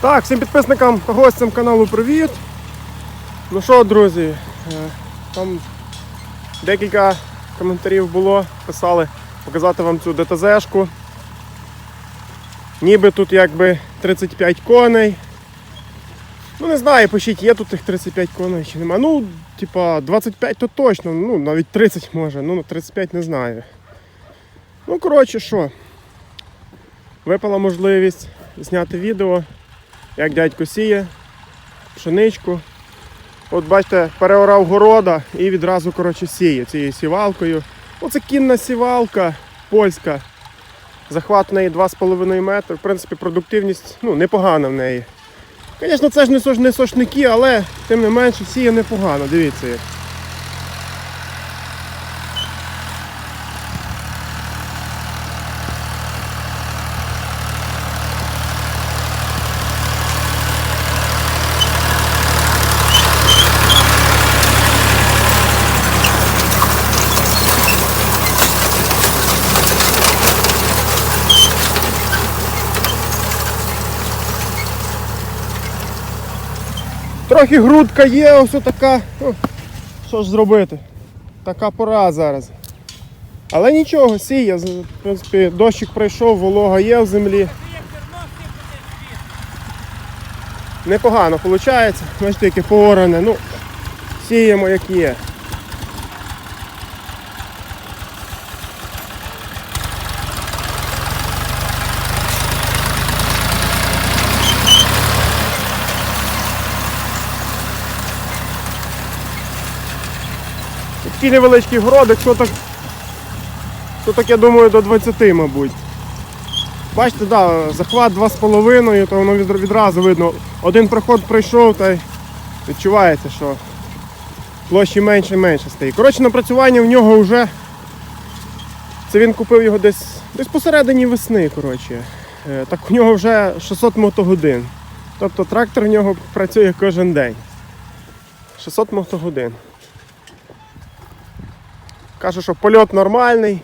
Так, всім підписникам та гостям каналу привіт. Ну що, друзі, е, там декілька коментарів було, писали показати вам цю ДТЗ-шку. Ніби тут якби 35 коней. Ну не знаю, пишіть, є тут тих 35 коней чи нема. Ну, типа 25 то точно, ну навіть 30 може, ну 35 не знаю. Ну, коротше, що. Випала можливість зняти відео, як дядько сіє, пшеничку. От бачите, переорав города і відразу коротше, сіє цією сівалкою. Оце кінна сівалка польська. Захват в неї 2,5 метри. В принципі, продуктивність ну, непогана в неї. Звісно, це ж не, сошники, але тим не менше сіє непогано. Дивіться Трохи грудка є, ось така. Що ж зробити? Така пора зараз. Але нічого, сіє. В принципі, дощик пройшов, волога є в землі. Непогано виходить. Бачите, яке пооране. Ну, сіємо як є. Такий невеличкий городик, що так, що так я думаю до 20, мабуть. Бачите, да, захват 2,5, то воно відразу видно. Один проход пройшов та відчувається, що площі менше і менше стає. Коротше, напрацювання в нього вже. Це він купив його десь десь посередині весни. коротше. Е, Так у нього вже 600 мотогодин. Тобто трактор в нього працює кожен день. 600 мотогодин. Каже, що польот нормальний,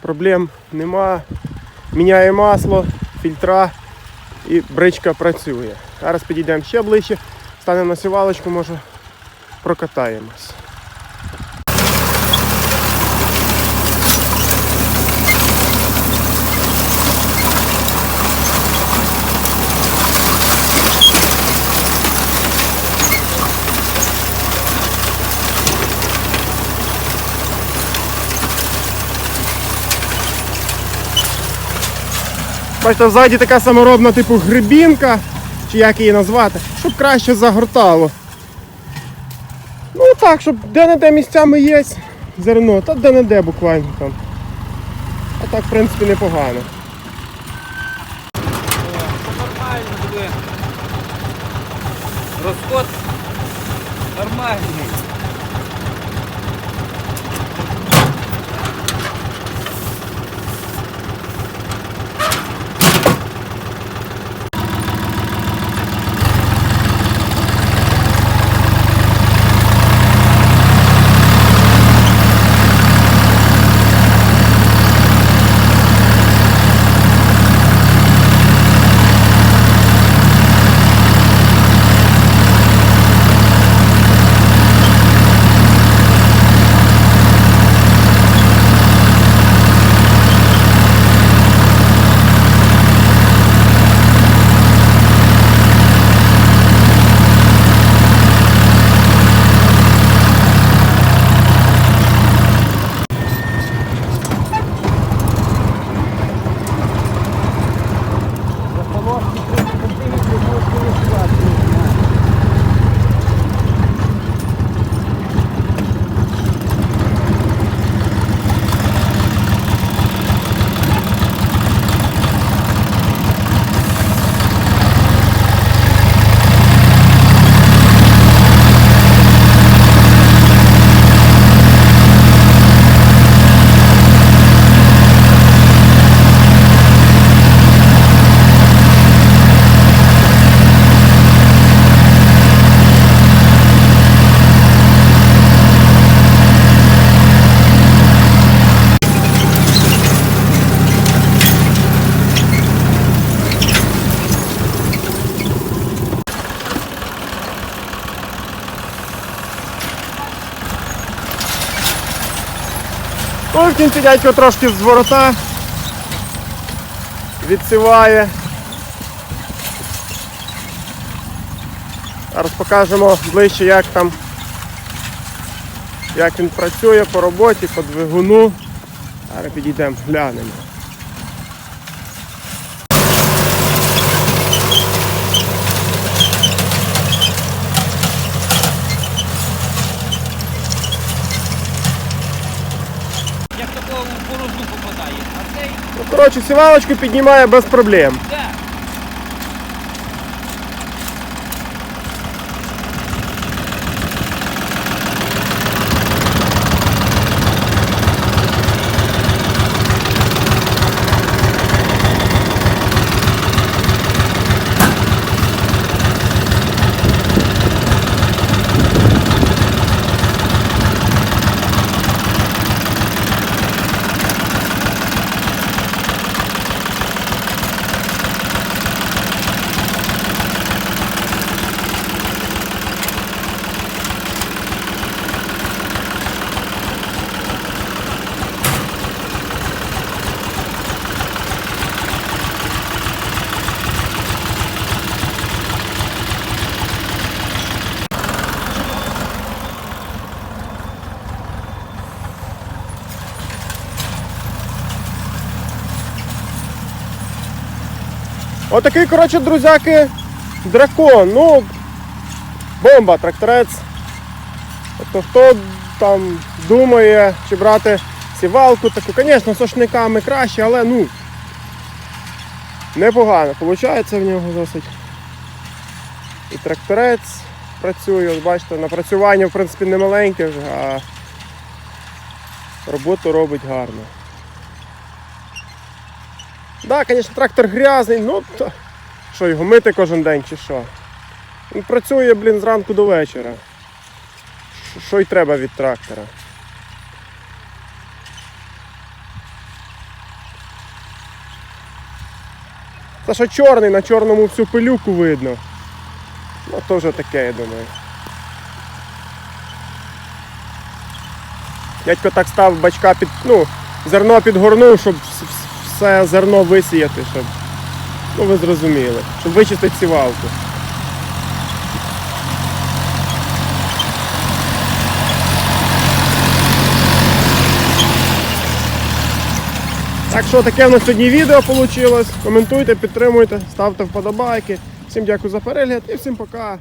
проблем нема. Міняє масло, фільтра і бричка працює. Зараз підійдемо ще ближче, станемо на сівалочку, може прокатаємось. Бачите, ззаді така саморобна типу грибінка, чи як її назвати, щоб краще загортало. Ну так, щоб де-не-де місцями є зерно, та де-не-де буквально там. А так, в принципі, непогано. Розход нормальний. В кінці дядько трошки з ворота відсиває. Зараз покажемо ближче, як там, як він працює по роботі, по двигуну. Зараз підійдемо, глянемо. Як такого в борозду попадає. А цей, Ну, коротше, сівалочку піднімає без проблем. Отакий, коротше, друзяки, дракон. Ну, бомба, тракторець. Тобто хто там думає, чи брати сівалку таку, звісно, сошниками краще, але ну непогано. Получається в нього досить. І тракторець працює, от бачите, напрацювання в принципі не маленьке а роботу робить гарно. Так, да, звісно, трактор грязний, ну то що його мити кожен день чи що? Він працює, блін, зранку до вечора. Що- й треба від трактора? Та що чорний, на чорному всю пилюку видно. Ну то вже таке, я думаю. Дядько так став бачка під. ну, зерно підгорнув, щоб вс- зерно висіяти, щоб. Ну ви зрозуміли, щоб вичистити сівалку. Так що таке в нас сьогодні відео вийшло. Коментуйте, підтримуйте, ставте вподобайки. Всім дякую за перегляд і всім пока.